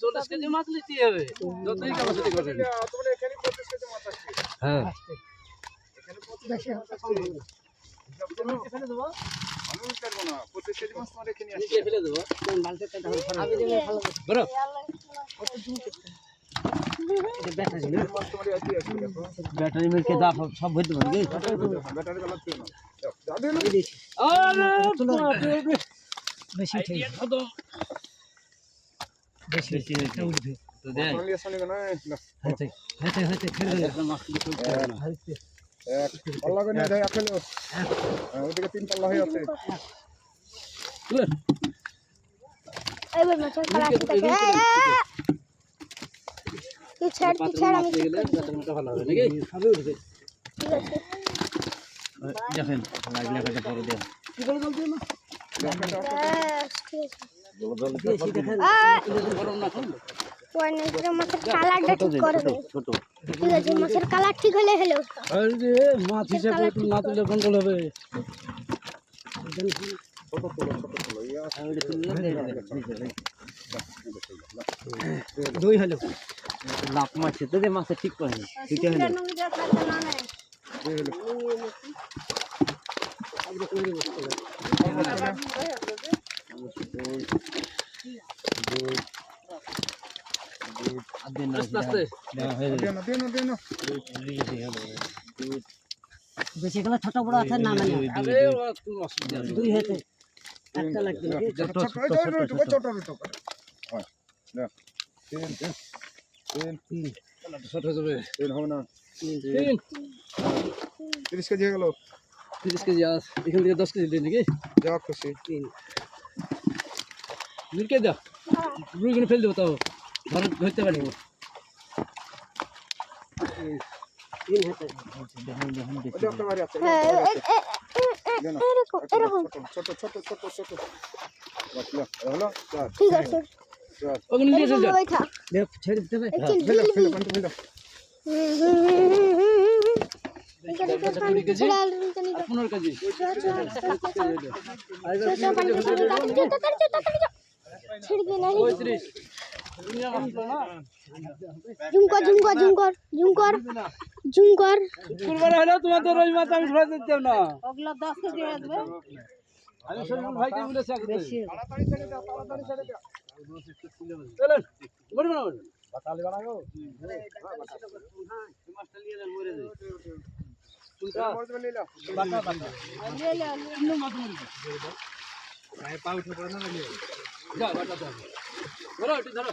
চল্লিশ কেজি মাছ নিতে হবে। যতই ক্যাপাসিটি করেন। হ্যাঁ। নিচে ফেলে দেবো বড় ব্যাটারি মিলকে দা সব ভরতে পারবে বেশি ঠিক বেশি বেশি উঠবে এবার মাছের আছে এই, এই, তুই ছেড় তুই ছেড় আমি ভালো হবে নাকি? সবই উঠবে। ঠিক আছে। দেখেন লাগলে দেন না খান ওই নাকি মাছের কালারটা ঠিক করে দে। ছোট। ঠিক আছে মাছের কালার ঠিক হলে হলো আরে মাছ হিসাবে না তুললে কন্ট্রোল হবে? দুই হলো। লাভ মাছ তো যে মাছে ঠিক করে দুইটা হলো। আস্তে আস্তে বেশি গেলে ছোট বড় আছে না মানে? দুই হেতে একটা লাগবে? ছোট ছোট যাবে। তিন। তিরিশ কেজি হয়ে গেল। তিরিশ কেজি আস এখান থেকে দশ কেজি দিই নাকি? যা খুশি। দুই কেজি দাও। কিনে ফেল দেবো তাও। ধরতে পারি হ্যাঁ ছোট ছোট ছোট ছোট হলো ঠিক আছে চার নিয়ে চল দেখ ছেড়ে দিতে হবে ফেলো ফেলো ফেলো? ছেড়ে জুম কর জুম কর জুম কর জুম কর জুম কর শুক্রবার হলে তোমার তো মাছ আমি ফেরত দিতাম না। ওগুলো দশ কেজি আসবে আমি সজল ভাইকে বলেছি আগে থেকে। বেশি চলেন বড় বড় বাতালি বানাবো মাছটা নিয়ে যান মরে যাবে কোনটা মরে যাবে লীলা বাটা বাটা ইন্ন মাছ মরে যাবে গায়ে পা উঠে পড়ে না লাগলে যা বাটা দাও ধরো একটু ধরো।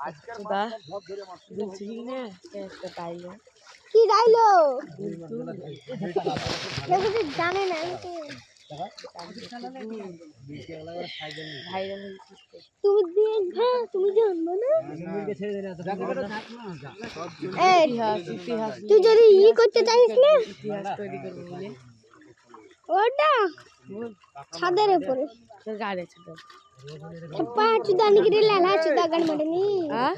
আজকাল বলছি না একটা তাইলে কি রাইলো দেখো জানে না আমি তো- ভাইরাল তুমি দেখবে তুমি জানবে না এই ইতিহাস ইতিহাস তুই যদি ই করতে চাইস না ইতিহাস তৈরি করবো বলে ওটা ছাদের উপরে তোর গাড়ি আছে তো পাঁচ চুদা নিকরে লালা চুদা গান মারনি হ্যাঁ